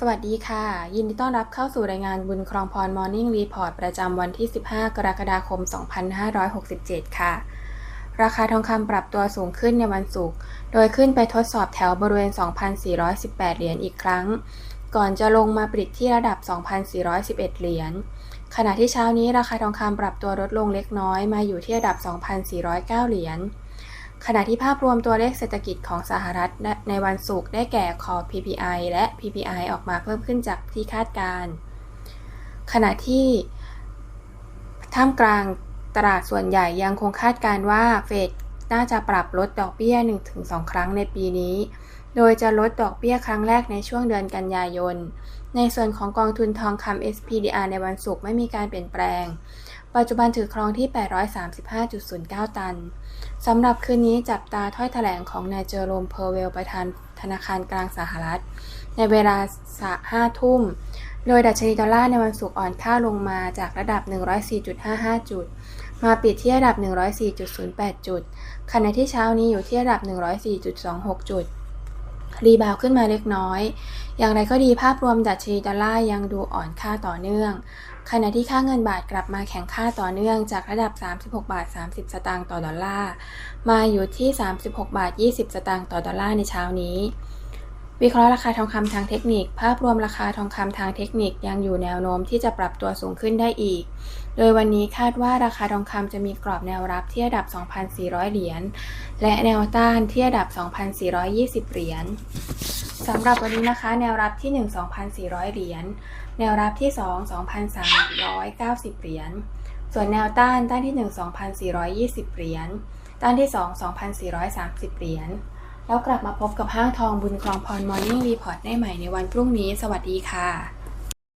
สวัสดีค่ะ ยินดีต้อนรับเข้าสู่รายงานบุญครองพร Morning Report ประจำวันที่ 15 กรกฎาคม 2567 ค่ะ ราคาทองคำปรับตัวสูงขึ้นในวันศุกร์โดยขึ้นไปทดสอบแถวบริเวณ 2,418 เหรียญอีกครั้ง ก่อนจะลงมาปิดที่ระดับ 2,411 เหรียญขณะที่เช้านี้ราคาทองคำปรับตัวลดลงเล็กน้อยมาอยู่ที่ระดับ 2,409 เหรียญ ขณะที่ภาพรวมตัวเลขเศรษฐกิจของสหรัฐในวันศุกร์ได้แก่ Core PPI และ PPI ออกมาเพิ่มขึ้นจากที่คาดการณ์ขณะที่ท่ามกลางตลาดส่วนใหญ่ยังคงคาดการณ์ว่าเฟดน่าจะปรับลดดอกเบี้ย 1-2 ครั้งในปีนี้ โดยจะลดดอกเบี้ยครั้งแรกในช่วงเดือนกันยายน ในส่วนของกองทุนทองคำ SPDR ในวันศุกร์ไม่มีการเปลี่ยนแปลง ปัจจุบันถือครองที่ 835.09 ตัน สำหรับคืนนี้จับตาถ้อยแถลงของนายเจอโรมเพอร์เวลประธานธนาคารกลางสหรัฐ ในเวลา5ทุ่ม โดยดัชนีดอลลาร์ในวันศุกร์อ่อนค่าลงมาจากระดับ 104.55 จุด มาปิดที่ระดับ 104.08 จุด ขณะที่เช้านี้อยู่ที่ระดับ 104.26 จุดรีบาวขึ้นมาเล็กน้อย อย่างไรก็ดีภาพรวมดัชนีดอลลาร์ยังดูอ่อนค่าต่อเนื่อง ขณะที่ค่าเงินบาทกลับมาแข็งค่าต่อเนื่องจากระดับ 36 บาท 30 สตางค์ต่อดอลลาร์ มาอยู่ที่ 36 บาท 20 สตางค์ต่อดอลลาร์ในเช้านี้ วิเคราะห์ราคาทองคำทางเทคนิค ภาพรวมราคาทองคำทางเทคนิคยังอยู่แนวโน้มที่จะปรับตัวสูงขึ้นได้อีก โดยวันนี้คาดว่าราคาทองคำจะมีกรอบแนวรับที่ระดับ 2,400 เหรียญ และแนวต้านที่ระดับ 2,420 เหรียญ สำหรับวันนี้นะคะ แนวรับที่ 1 2,400 เหรียญ แนวรับที่ 2 2,390 เหรียญ ส่วนแนวต้านต้านที่ 1 2,420 เหรียญ ต้านที่ 2 2,430 เหรียญ แล้วกลับมาพบกับห้างทองบุญครองพร Morning Report ได้ใหม่ในวันพรุ่งนี้ สวัสดีค่ะ